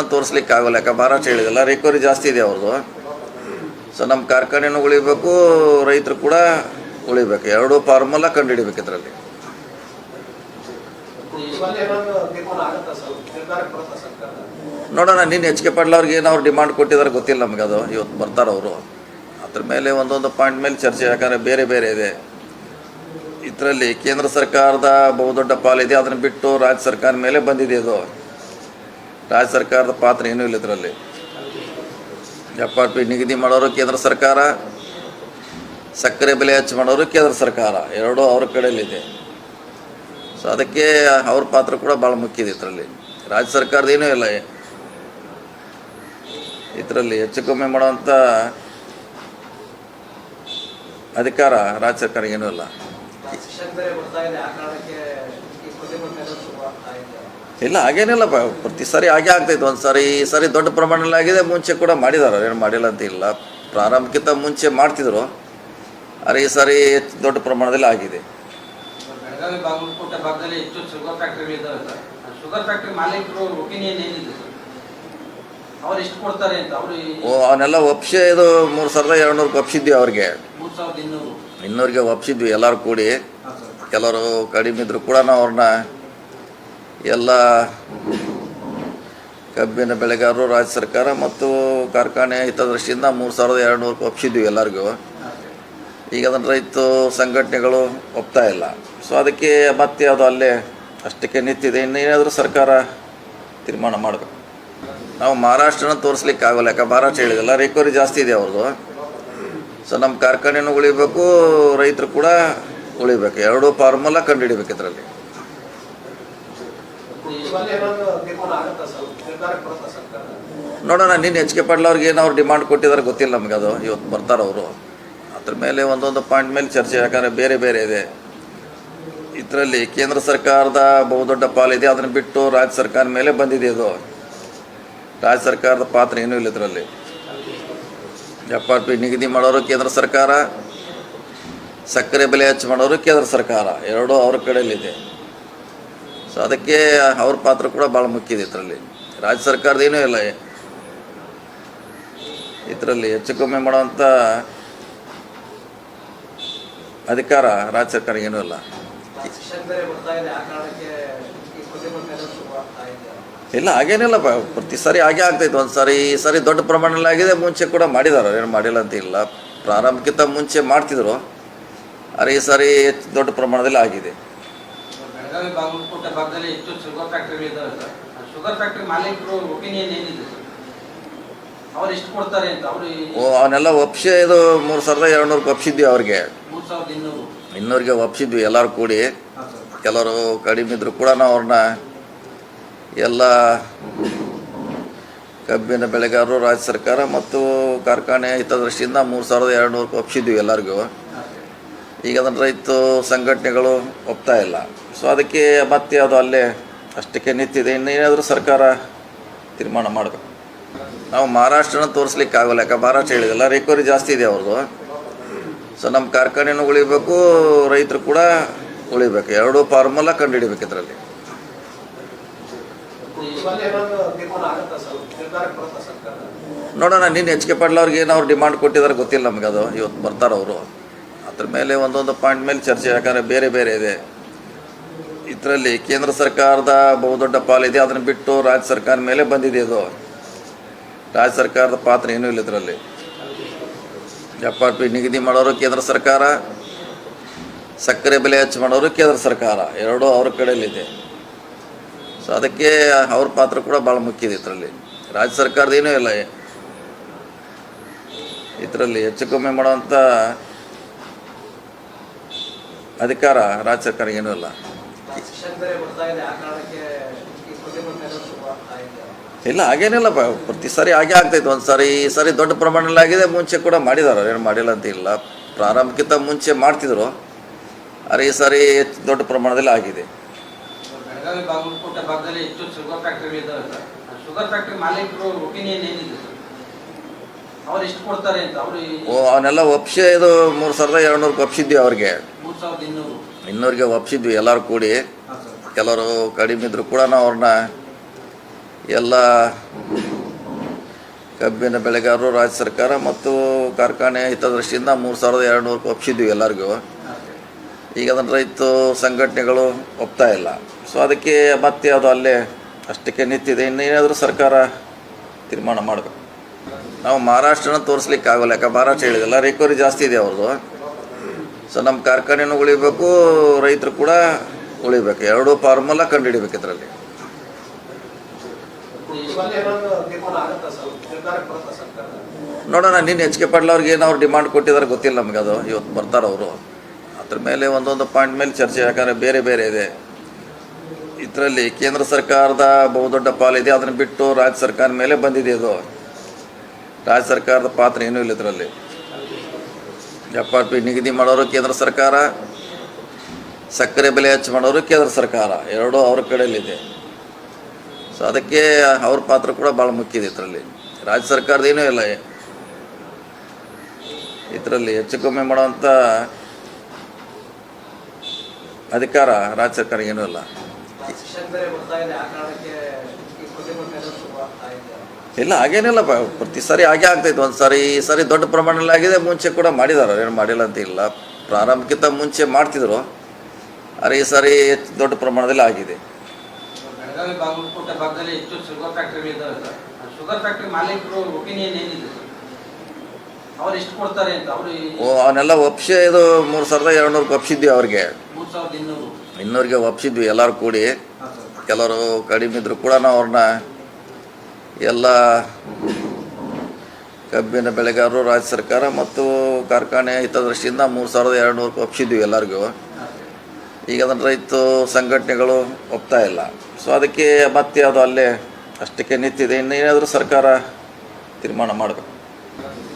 ತೋರಿಸ್ಲಿಕ್ಕೆ ಆಗೋಲ್ಲ ಯಾಕೆ ಮಾರಾಟ ಹೇಳಿದಲ್ಲ ರಿಕವರಿ ಜಾಸ್ತಿ ಇದೆ ಅವ್ರದ್ದು ಸೊ ನಮ್ಮ ಕಾರ್ಖಾನೆನೂ ಉಳಿಬೇಕು, ರೈತರು ಕೂಡ ಉಳಿಬೇಕು. ಎರಡೂ ಫಾರ್ಮುಲಾ ಕಂಡುಹಿಡಿಬೇಕು ಇದರಲ್ಲಿ. ನೋಡೋಣ ನೀನು ಕೆ ಪಾಟೀಲ್ ಅವ್ರಿಗೆ ಏನು ಅವ್ರು ಡಿಮಾಂಡ್ ಕೊಟ್ಟಿದ್ದಾರೆ ಗೊತ್ತಿಲ್ಲ ನಮಗೆ ಅದು. ಇವತ್ತು ಬರ್ತಾರೆ ಅವರು. ಅದ್ರ ಮೇಲೆ ಒಂದೊಂದು ಪಾಯಿಂಟ್ ಮೇಲೆ ಚರ್ಚೆ, ಯಾಕಂದರೆ ಬೇರೆ ಬೇರೆ ಇದೆ. ಇದರಲ್ಲಿ ಕೇಂದ್ರ ಸರ್ಕಾರದ ಬಹುದೊಡ್ಡ ಪಾಲಿದೆ, ಅದನ್ನು ಬಿಟ್ಟು ರಾಜ್ಯ ಸರ್ಕಾರ ಮೇಲೆ ಬಂದಿದೆ ಅದು ರಾಜ್ಯ ಸರ್ಕಾರದ ಪಾತ್ರ ಏನೂ ಇಲ್ಲ ಇದರಲ್ಲಿ. ಎಫ್ ಆರ್ ಪಿ ನಿಗದಿ ಮಾಡೋರು ಕೇಂದ್ರ ಸರ್ಕಾರ, ಸಕ್ಕರೆ ಬೆಲೆ ಹೆಚ್ಚು ಮಾಡೋರು ಕೇಂದ್ರ ಸರ್ಕಾರ, ಎರಡೂ ಅವ್ರ ಕಡೆಯಲ್ಲಿದೆ. ಸೊ ಅದಕ್ಕೆ ಅವ್ರ ಪಾತ್ರ ಕೂಡ ಭಾಳ ಮುಖ್ಯ ಇದೆ ಇದರಲ್ಲಿ. ರಾಜ್ಯ ಸರ್ಕಾರದ ಏನೂ ಇಲ್ಲ. ಇದರಲ್ಲಿ ಹೆಚ್ಚು ಕಮ್ಮಿ ಮಾಡುವಂಥ ಅಧಿಕಾರ ರಾಜ್ಯ ಸರ್ಕಾರ ಏನೂ ಇಲ್ಲ. ಇಲ್ಲ ಹಾಗೇನಿಲ್ಲಪ್ಪ ಪ್ರತಿ ಸಾರಿ ಹಾಗೆ ಆಗ್ತೈತೆ ಒಂದು ಸಾರಿ ಈ ಸಾರಿ ದೊಡ್ಡ ಪ್ರಮಾಣದಲ್ಲಿ ಆಗಿದೆ ಮುಂಚೆ ಕೂಡ ಮಾಡಿದ್ದಾರೆ. ಏನು ಮಾಡಿಲ್ಲ ಅಂತ ಇಲ್ಲ. ಪ್ರಾರಂಭಕ್ಕಿಂತ ಮುಂಚೆ ಮಾಡ್ತಿದ್ರು. ಆದರೆ ಈ ಸಾರಿ ದೊಡ್ಡ ಪ್ರಮಾಣದಲ್ಲಿ ಆಗಿದೆ. ಓ ಅವನ್ನೆಲ್ಲ ಒಪ್ಸಿ ಇದು ಮೂರು ಸಾವಿರದ ಎರಡು ನೂರಕ್ಕೆ ಒಪ್ಸಿದ್ವಿ ಅವ್ರಿಗೆ. ಇನ್ನೂರಿಗೆ ಒಪ್ಸಿದ್ವಿ ಎಲ್ಲರೂ ಕೂಡಿ. ಕೆಲವರು ಕಡಿಮೆ ಇದ್ರು ಕೂಡ ನಾವು ಅವ್ರನ್ನ ಎಲ್ಲ ಕಬ್ಬಿನ ಬೆಳೆಗಾರರು, ರಾಜ್ಯ ಸರ್ಕಾರ ಮತ್ತು ಕಾರ್ಖಾನೆ ಹಿತದೃಷ್ಟಿಯಿಂದ ಮೂರು ಸಾವಿರದ ಎರಡು ನೂರು ಎಲ್ಲರಿಗೂ. ಈಗ ಅದನ್ನು ರೈತ ಸಂಘಟನೆಗಳು ಒಪ್ತಾ ಇಲ್ಲ. ಸೊ ಅದಕ್ಕೆ ಮತ್ತೆ ಅದು ಅಲ್ಲೇ ಅಷ್ಟಕ್ಕೆ ನಿಂತಿದೆ. ಇನ್ನೇನಾದರೂ ಸರ್ಕಾರ ತೀರ್ಮಾನ ಮಾಡಬೇಕು. ನಾವು ಮಹಾರಾಷ್ಟ್ರನ ತೋರಿಸ್ಲಿಕ್ಕೆ ಆಗೋಲ್ಲ ಯಾಕೆ ಮಹಾರಾಷ್ಟ್ರ ಹೇಳಿದಲ್ಲ ರಿಕವರಿ ಜಾಸ್ತಿ ಇದೆ ಅವ್ರದ್ದು. ಸೊ ನಮ್ಮ ಕಾರ್ಖಾನೆನೂ ಉಳಿಬೇಕು, ರೈತರು ಕೂಡ ಉಳಿಬೇಕು. ಎರಡೂ ಫಾರ್ಮುಲಾ ಕಂಡುಹಿಡಿಬೇಕು ಇದರಲ್ಲಿ ಇವಲ್ಲಿ ಏನಾದ್ರು ತೀರ್ಮಾನ ಆಗುತ್ತಾ ಸರ್ ನಿರ್ಧಾರಕ್ಕೆ ಬರುತ್ತಾ ಸರ್ಕಾರ ನೋಡೋಣ, ನೀನು ಎಚ್ ಕೆ ಪಾಟೀಲ್ ಅವ್ರಿಗೆ ಏನು ಅವ್ರು ಡಿಮಾಂಡ್ ಕೊಟ್ಟಿದ್ದಾರೆ ಗೊತ್ತಿಲ್ಲ ನಮ್ಗೆ ಅದು ಇವತ್ತು ಬರ್ತಾರೆ ಅವರು. ಅದ್ರ ಮೇಲೆ ಒಂದೊಂದು ಪಾಯಿಂಟ್ ಮೇಲೆ ಚರ್ಚೆ, ಯಾಕಂದರೆ ಬೇರೆ ಬೇರೆ ಇದೆ. ಇದರಲ್ಲಿ ಕೇಂದ್ರ ಸರ್ಕಾರದ ಬಹುದೊಡ್ಡ ಪಾಲಿದೆ ಅದನ್ನು ಬಿಟ್ಟು ರಾಜ್ಯ ಸರ್ಕಾರ ಮೇಲೆ ಬಂದಿದೆ ಅದು. ರಾಜ್ಯ ಸರ್ಕಾರದ ಪಾತ್ರ ಏನೂ ಇಲ್ಲ ಇದರಲ್ಲಿ. ಎಫ್ ಆರ್ ಪಿ ನಿಗದಿ ಮಾಡೋರು ಕೇಂದ್ರ ಸರ್ಕಾರ, ಸಕ್ಕರೆ ಬೆಲೆ ಹೆಚ್ಚು ಮಾಡೋರು ಕೇಂದ್ರ ಸರ್ಕಾರ. ಎರಡೂ ಅವ್ರ ಕಡೆಯಲ್ಲಿದೆ. ಸೊ ಅದಕ್ಕೆ ಅವ್ರ ಪಾತ್ರ ಕೂಡ ಭಾಳ ಮುಖ್ಯ ಇದೆ ಇದರಲ್ಲಿ. ರಾಜ್ಯ ಸರ್ಕಾರದ ಏನೂ ಇಲ್ಲ. ಇದರಲ್ಲಿ ಹೆಚ್ಚು ಕಮ್ಮಿ ಮಾಡುವಂಥ ಅಧಿಕಾರ ರಾಜ್ಯ ಸರ್ಕಾರ ಏನೂ ಇಲ್ಲ. ಇಲ್ಲ ಹಾಗೇನಿಲ್ಲ ಪ್ರತಿ ಸಾರಿ ಹಾಗೆ ಆಗ್ತೈತೆ. ಒಂದು ಸಾರಿ ಈ ಸಾರಿ ದೊಡ್ಡ ಪ್ರಮಾಣದಲ್ಲಿ ಆಗಿದೆ. ಮುಂಚೆ ಕೂಡ ಮಾಡಿದ್ದಾರೆ ಏನು ಮಾಡಿಲ್ಲ ಅಂತ ಇಲ್ಲ. ಪ್ರಾರಂಭಕ್ಕಿಂತ ಮುಂಚೆ ಮಾಡ್ತಿದ್ರು. ಆದರೆ ಈ ಸಾರಿ ದೊಡ್ಡ ಪ್ರಮಾಣದಲ್ಲಿ ಆಗಿದೆ. ಬೆಳಗಾವಿ ಬಾಗಲಕೋಟೆ ಭಾಗದಲ್ಲಿ ಹೆಚ್ಚು ಶುಗರ್ ಫ್ಯಾಕ್ಟರಿಗಳಿದ್ದಾವೆ ಸರ್. ಆ ಶುಗರ್ ಫ್ಯಾಕ್ಟರಿ ಮಾಲೀಕರು ಒಪಿನಿಯನ್ ಏನಿದೆ ಸರ್? ಅವ್ರು ಎಷ್ಟು ಕೊಡ್ತಾರೆ ಅಂತ? ಅವರು ಓ ಅವನ್ನೆಲ್ಲ ಒಪ್ಸಿ ಇದು ಮೂರು ಸಾವಿರದ ಎರಡು ನೂರಕ್ಕೆ ಒಪ್ಸಿದ್ವಿ ಅವ್ರಿಗೆ. ಮೂರು ಸಾವಿರದ ಇನ್ನೂರು. ಇನ್ನೂರಿಗೆ ಒಪ್ಸಿದ್ವಿ ಎಲ್ಲರೂ ಕೂಡಿ. ಕೆಲವರು ಕಡಿಮೆ ಇದ್ರು ಕೂಡ ನಾವು ಅವ್ರನ್ನ ಎಲ್ಲ ಕಬ್ಬಿನ ಬೆಳೆಗಾರರು ರಾಜ್ಯ ಸರ್ಕಾರ ಮತ್ತು ಕಾರ್ಖಾನೆ ಹಿತದೃಷ್ಟಿಯಿಂದ ಮೂರು ಸಾವಿರದ ಎರಡು ನೂರಕ್ಕೆ ಒಪ್ಸಿದ್ವಿ ಎಲ್ಲರಿಗೂ. ಈಗ ಅದನ್ನು ರೈತ ಸಂಘಟನೆಗಳು ಒಪ್ತಾ ಇಲ್ಲ. ಸೊ ಅದಕ್ಕೆ ಮತ್ತೆ ಅದು ಅಲ್ಲೇ ಅಷ್ಟಕ್ಕೆ ನಿಂತಿದೆ. ಇನ್ನೇನಾದರೂ ಸರ್ಕಾರ ತೀರ್ಮಾನ ಮಾಡಬೇಕು. ನಾವು ಮಹಾರಾಷ್ಟ್ರನ ತೋರಿಸ್ಲಿಕ್ಕೆ ಆಗೋಲ್ಲ ಯಾಕೆ ಮಹಾರಾಷ್ಟ್ರ ಹೇಳಿದಲ್ಲ ರಿಕವರಿ ಜಾಸ್ತಿ ಇದೆ ಅವ್ರದ್ದು. ಸೊ ನಮ್ಮ ಕಾರ್ಖಾನೆನೂ ಉಳಿಬೇಕು, ರೈತರು ಕೂಡ ಉಳಿಬೇಕು. ಎರಡೂ ಫಾರ್ಮುಲಾ ಕಂಡುಹಿಡಿಬೇಕು ಇದರಲ್ಲಿ. ನೋಡೋಣ ನೀನು ಎಚ್ ಕೆ ಪಾಟೀಲ್ ಅವ್ರಿಗೆ ಅವ್ರು ಡಿಮಾಂಡ್ ಕೊಟ್ಟಿದ್ದಾರೆ ಗೊತ್ತಿಲ್ಲ ನಮಗೆ ಅದು. ಇವತ್ತು ಬರ್ತಾರೆ ಅವರು ಅದ್ರ ಮೇಲೆ ಒಂದೊಂದು ಪಾಯಿಂಟ್ ಮೇಲೆ ಚರ್ಚೆ, ಯಾಕಂದರೆ ಬೇರೆ ಬೇರೆ ಇದೆ. ಇದರಲ್ಲಿ ಕೇಂದ್ರ ಸರ್ಕಾರದ ಬಹುದೊಡ್ಡ ಪಾಲಿದೆ ಅದನ್ನು ಬಿಟ್ಟು ರಾಜ್ಯ ಸರ್ಕಾರ ಮೇಲೆ ಬಂದಿದೆ ಅದು. ರಾಜ್ಯ ಸರ್ಕಾರದ ಪಾತ್ರ ಏನೂ ಇಲ್ಲ ಇದರಲ್ಲಿ. ಎಫ್ ಆರ್ ಪಿ ನಿಗದಿ ಮಾಡೋರು ಕೇಂದ್ರ ಸರ್ಕಾರ, ಸಕ್ಕರೆ ಬೆಲೆ ಹೆಚ್ಚು ಮಾಡೋರು ಕೇಂದ್ರ ಸರ್ಕಾರ. ಎರಡೂ ಅವ್ರ ಕಡೆಯಲ್ಲಿದೆ. ಸೊ ಅದಕ್ಕೆ ಅವ್ರ ಪಾತ್ರ ಕೂಡ ಭಾಳ ಮುಖ್ಯ ಇದೆ ಇದರಲ್ಲಿ. ರಾಜ್ಯ ಸರ್ಕಾರದ ಏನೂ ಇಲ್ಲ. ಇದರಲ್ಲಿ ಹೆಚ್ಚು ಕಮ್ಮಿ ಮಾಡುವಂಥ ಅಧಿಕಾರ ರಾಜ್ಯ ಸರ್ಕಾರ ಏನೂ ಇಲ್ಲ. ಇಲ್ಲ ಹಾಗೇನಿಲ್ಲಪ್ಪ ಪ್ರತಿ ಸಾರಿ ಹಾಗೆ ಆಗ್ತೈತೆ ಒಂದು ಸಾರಿ ಈ ಸಾರಿ ದೊಡ್ಡ ಪ್ರಮಾಣದಲ್ಲಿ ಆಗಿದೆ, ಮುಂಚೆ ಕೂಡ ಮಾಡಿದ್ದಾರೆ. ಏನು ಮಾಡಿಲ್ಲ ಅಂತ ಇಲ್ಲ. ಪ್ರಾರಂಭಕ್ಕಿಂತ ಮುಂಚೆ ಮಾಡ್ತಿದ್ರು. ಆದರೆ ಈ ಸಾರಿ ದೊಡ್ಡ ಪ್ರಮಾಣದಲ್ಲಿ ಆಗಿದೆ. ಅವನ್ನೆಲ್ಲ ಒಪ್ಸಿ, ಇದು ಮೂರು ಸಾವಿರದ ಎರಡು ನೂರು ಒಪ್ಸಿದ್ವಿ ಅವ್ರಿಗೆ. ಇನ್ನೂರಿಗೆ ಒಪ್ಸಿದ್ವಿ ಎಲ್ಲರೂ ಕೂಡಿ. ಕೆಲವರು ಕಡಿಮೆ ಇದ್ರು ಕೂಡ ನಾವು ಅವ್ರನ್ನ ಎಲ್ಲ ಕಬ್ಬಿನ ಬೆಳೆಗಾರರು, ರಾಜ್ಯ ಸರ್ಕಾರ ಮತ್ತು ಕಾರ್ಖಾನೆ ಹಿತದೃಷ್ಟಿಯಿಂದ ಮೂರು ಸಾವಿರದ ಎರಡು ನೂರು ಒಪ್ಪಿಸಿದ್ವಿ ಎಲ್ಲರಿಗೂ. ಈಗ ಅದನ್ನು ರೈತ ಸಂಘಟನೆಗಳು ಒಪ್ತಾ ಇಲ್ಲ. ಸೊ ಅದಕ್ಕೆ ಮತ್ತೆ ಅದು ಅಲ್ಲೇ ಅಷ್ಟಕ್ಕೆ ನಿಂತಿದೆ. ಇನ್ನೇನಾದರೂ ಸರ್ಕಾರ ತೀರ್ಮಾನ ಮಾಡಬೇಕು. ನಾವು ಮಹಾರಾಷ್ಟ್ರನ ತೋರಿಸ್ಲಿಕ್ಕೆ ಆಗೋಲ್ಲ ಯಾಕೆ ಮಹಾರಾಷ್ಟ್ರ ಹೇಳಿದಲ್ಲ ರಿಕವರಿ ಜಾಸ್ತಿ ಇದೆ ಅವ್ರದ್ದು. ಸೊ ನಮ್ಮ ಕಾರ್ಖಾನೆನೂ ಉಳಿಬೇಕು, ರೈತರು ಕೂಡ ಉಳಿಬೇಕು. ಎರಡೂ ಕಂಡು ಕಂಡುಹಿಡಿಬೇಕು ಇದರಲ್ಲಿ. ನೋಡೋಣ ನಿನ್ನ ಎಚ್ ಕೆ ಪಾಟೀಲ್ ಅವ್ರಿಗೆ ಏನು ಅವ್ರು ಡಿಮಾಂಡ್ ಕೊಟ್ಟಿದ್ದಾರೆ ಗೊತ್ತಿಲ್ಲ ನಮಗೆ ಅದು. ಇವತ್ತು ಬರ್ತಾರೆ ಅವರು. ಅದ್ರ ಮೇಲೆ ಒಂದೊಂದು ಪಾಯಿಂಟ್ ಮೇಲೆ ಚರ್ಚೆ, ಯಾಕಂದರೆ ಬೇರೆ ಬೇರೆ ಇದೆ. ಇದರಲ್ಲಿ ಕೇಂದ್ರ ಸರ್ಕಾರದ ಬಹುದೊಡ್ಡ ಪಾಲಿದೆ ಅದನ್ನು ಬಿಟ್ಟು ರಾಜ್ಯ ಸರ್ಕಾರ ಮೇಲೆ ಬಂದಿದೆ ಅದು ರಾಜ್ಯ ಸರ್ಕಾರದ ಪಾತ್ರ ಏನೂ ಇಲ್ಲ ಇದರಲ್ಲಿ. ಪಿ ನಿಗದಿ ಮಾಡೋರು ಕೇಂದ್ರ ಸರ್ಕಾರ, ಸಕ್ಕರೆ ಬೆಲೆ ಹೆಚ್ಚು ಮಾಡೋರು ಕೇಂದ್ರ ಸರ್ಕಾರ, ಎರಡೂ ಅವ್ರ ಕಡೆಯಲ್ಲಿದೆ. ಸೊ ಅದಕ್ಕೆ ಅವ್ರ ಪಾತ್ರ ಕೂಡ ಭಾಳ ಮುಖ್ಯ ಇದೆ ಇದರಲ್ಲಿ. ರಾಜ್ಯ ಸರ್ಕಾರದ ಏನೂ ಇಲ್ಲ. ಇದರಲ್ಲಿ ಹೆಚ್ಚು ಕಮ್ಮಿ ಮಾಡುವಂಥ ಅಧಿಕಾರ ರಾಜ್ಯ ಸರ್ಕಾರ ಏನೂ ಇಲ್ಲ. ಇಲ್ಲ ಹಾಗೇನಿಲ್ಲ ಪ್ರತಿ ಸಾರಿ ಹಾಗೆ ಆಗ್ತೈತೆ ಒಂದು ಸಾರಿ ಈ ಸಾರಿ ದೊಡ್ಡ ಪ್ರಮಾಣದಲ್ಲಿ ಆಗಿದೆ ಮುಂಚೆ ಕೂಡ ಮಾಡಿದ್ದಾರೆ. ಏನು ಮಾಡಿಲ್ಲ ಅಂತ ಇಲ್ಲ. ಪ್ರಾರಂಭಕ್ಕಿಂತ ಮುಂಚೆ ಮಾಡ್ತಿದ್ರು. ಅರೆ ಈ ಸಾರಿ ಹೆಚ್ಚು ದೊಡ್ಡ ಪ್ರಮಾಣದಲ್ಲಿ ಆಗಿದೆ. ಅವನ್ನೆಲ್ಲ ಒಪ್ಸಿ ಇದು ಮೂರು ಸಾವಿರದ ಎರಡು ನೂರಕ್ಕೆ ಒಪ್ಸಿದ್ವಿ ಅವ್ರಿಗೆ. ಇನ್ನೂರಿಗೆ ಒಪ್ಸಿದ್ವಿ ಎಲ್ಲರೂ ಕೂಡಿ. ಕೆಲವರು ಕಡಿಮೆ ಇದ್ರು ಕೂಡ ನಾವು ಅವ್ರನ್ನ ಎಲ್ಲ ಕಬ್ಬಿನ ಬೆಳೆಗಾರರು, ರಾಜ್ಯ ಸರ್ಕಾರ ಮತ್ತು ಕಾರ್ಖಾನೆ ಹಿತದೃಷ್ಟಿಯಿಂದ ಮೂರು ಸಾವಿರದ ಎರಡು ನೂರು ಒಪ್ಪಿಸಿದ್ವಿ ಎಲ್ಲರಿಗೂ. ಈಗ ಅದನ್ನು ರೈತ ಸಂಘಟನೆಗಳು ಒಪ್ತಾ ಇಲ್ಲ. ಸೊ ಅದಕ್ಕೆ ಮತ್ತೆ ಅದು ಅಲ್ಲೇ ಅಷ್ಟಕ್ಕೆ ನಿಂತಿದೆ. ಇನ್ನೇನಾದರೂ ಸರ್ಕಾರ ತೀರ್ಮಾನ ಮಾಡಬೇಕು.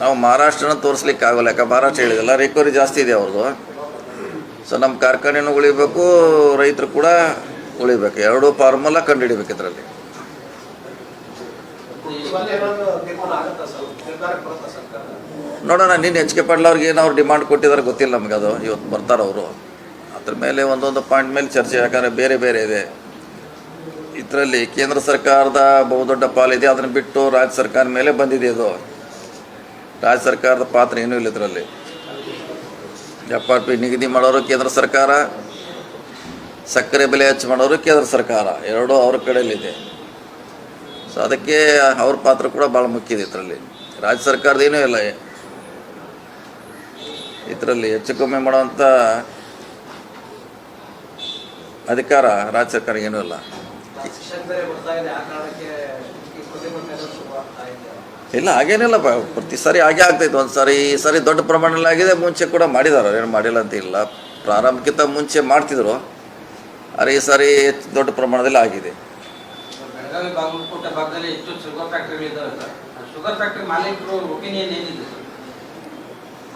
ನಾವು ಮಹಾರಾಷ್ಟ್ರನ ತೋರಿಸ್ಲಿಕ್ಕೆ ಆಗೋಲ್ಲ ಯಾಕೆ ಮಹಾರಾಷ್ಟ್ರ ಹೇಳಿದಲ್ಲ ರಿಕವರಿ ಜಾಸ್ತಿ ಇದೆ ಅವ್ರದ್ದು. ಸೊ ನಮ್ಮ ಕಾರ್ಖಾನೆನೂ ಉಳಿಬೇಕು, ರೈತರು ಕೂಡ ಉಳಿಬೇಕು. ಎರಡೂ ಫಾರ್ಮುಲಾ ಕಂಡುಹಿಡಿಬೇಕು ಇದರಲ್ಲಿ ಇವತ್ತು ಏನಾದ್ರು ತೀರ್ಮಾನ ಆಗುತ್ತಾ ಸರ್ ನಿರ್ಧಾರಕ್ಕೆ ಬರುತ್ತಾ ಸರ್ಕಾರ ನೋಡೋಣ ನಿನ್ನ ಎಚ್ ಕೆ ಪಾಟೀಲ್ ಅವ್ರಿಗೆ ಏನು ಅವ್ರು ಡಿಮಾಂಡ್ ಕೊಟ್ಟಿದ್ದಾರೆ ಗೊತ್ತಿಲ್ಲ ನಮಗೆ ಅದು. ಇವತ್ತು ಬರ್ತಾರೆ ಅವರು. ಅದ್ರ ಮೇಲೆ ಒಂದೊಂದು ಪಾಯಿಂಟ್ ಮೇಲೆ ಚರ್ಚೆ, ಯಾಕಂದರೆ ಬೇರೆ ಬೇರೆ ಇದೆ. ಇದರಲ್ಲಿ ಕೇಂದ್ರ ಸರ್ಕಾರದ ಬಹುದೊಡ್ಡ ಪಾಲಿದೆ ಅದನ್ನು ಬಿಟ್ಟು ರಾಜ್ಯ ಸರ್ಕಾರ ಮೇಲೆ ಬಂದಿದೆ ಅದು ರಾಜ್ಯ ಸರ್ಕಾರದ ಪಾತ್ರ ಏನೂ ಇಲ್ಲ ಇದರಲ್ಲಿ. ಎಫ್ ನಿಗದಿ ಮಾಡೋರು ಕೇಂದ್ರ ಸರ್ಕಾರ, ಸಕ್ಕರೆ ಬೆಲೆ ಹೆಚ್ಚು ಮಾಡೋರು ಕೇಂದ್ರ ಸರ್ಕಾರ. ಎರಡೂ ಅವ್ರ ಕಡೆಯಲ್ಲಿದೆ. ಸೊ ಅದಕ್ಕೆ ಅವ್ರ ಪಾತ್ರ ಕೂಡ ಭಾಳ ಮುಖ್ಯ ಇದೆ ಇದರಲ್ಲಿ. ರಾಜ್ಯ ಸರ್ಕಾರದ ಏನೂ ಇಲ್ಲ. ಇದರಲ್ಲಿ ಹೆಚ್ಚು ಕಮ್ಮಿ ಮಾಡುವಂಥ ಅಧಿಕಾರ ರಾಜ್ಯ ಸರ್ಕಾರ ಏನೂ ಇಲ್ಲ. ಇಲ್ಲ ಹಾಗೇನಿಲ್ಲ ಪ್ರತಿ ಸಾರಿ ಹಾಗೆ ಆಗ್ತೈತೆ ಒಂದು ಸಾರಿ ಈ ಸಾರಿ ದೊಡ್ಡ ಪ್ರಮಾಣದಲ್ಲಿ ಆಗಿದೆ. ಮುಂಚೆ ಕೂಡ ಮಾಡಿದ್ದಾರೆ. ಏನು ಮಾಡಿಲ್ಲ ಅಂತ ಇಲ್ಲ. ಪ್ರಾರಂಭಕ್ಕಿಂತ ಮುಂಚೆ ಮಾಡ್ತಿದ್ರು. ಆದರೆ ಈ ಸಾರಿ ದೊಡ್ಡ ಪ್ರಮಾಣದಲ್ಲಿ ಆಗಿದೆ. ಬೆಳಗಾವಿ ಬಾಗಲಕೋಟೆ ಭಾಗದಲ್ಲಿ ಹೆಚ್ಚು ಶುಗರ್ ಫ್ಯಾಕ್ಟ್ರಿಗಳಿದ್ದಾವೆ ಸರ್ ಶುಗರ್ ಫ್ಯಾಕ್ಟ್ರಿ ಮಾಲೀಕರು ಒಪಿನಿಯನ್ ಏನಿದೆ? ಸರ್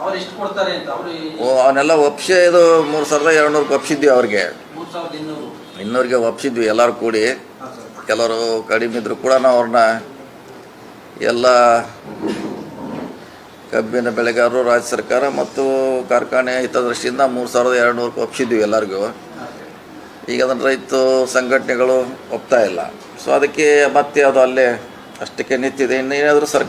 ಅವ್ರು ಎಷ್ಟು ಕೊಡ್ತಾರೆ ಅಂತ? ಅವರು ಓ ಅವನ್ನೆಲ್ಲ ಒಪ್ಸಿ ಇದು ಮೂರು ಸಾವಿರದ ಎರಡು ನೂರು ಒಪ್ಸಿದ್ವಿ ಅವ್ರಿಗೆ. ಮೂರು ಸಾವಿರದ ಇನ್ನೂರು. ಇನ್ನೂರಿಗೆ ಒಪ್ಸಿದ್ವಿ ಎಲ್ಲರೂ ಕೂಡಿ. ಕೆಲವರು ಕಡಿಮೆ ಇದ್ರು ಕೂಡ ನಾವು ಅವ್ರನ್ನ ಎಲ್ಲ ಕಬ್ಬಿನ ಬೆಳೆಗಾರರು ರಾಜ್ಯ ಸರ್ಕಾರ ಮತ್ತು ಕಾರ್ಖಾನೆ ಹಿತದೃಷ್ಟಿಯಿಂದ ಮೂರು ಸಾವಿರದ ಎರಡು ನೂರಕ್ಕೆ ಒಪ್ಸಿದ್ವಿ ಎಲ್ಲರಿಗೂ. ಈಗ ಅದನ್ನು ರೈತ ಸಂಘಟನೆಗಳು ಒಪ್ತಾ ಇಲ್ಲ. ಸೊ ಅದಕ್ಕೆ ಮತ್ತೆ ಅದು ಅಲ್ಲೇ ಅಷ್ಟಕ್ಕೆ ನಿಂತಿದೆ. ಇನ್ನೇನಾದರೂ ಸರ್ಕಾರ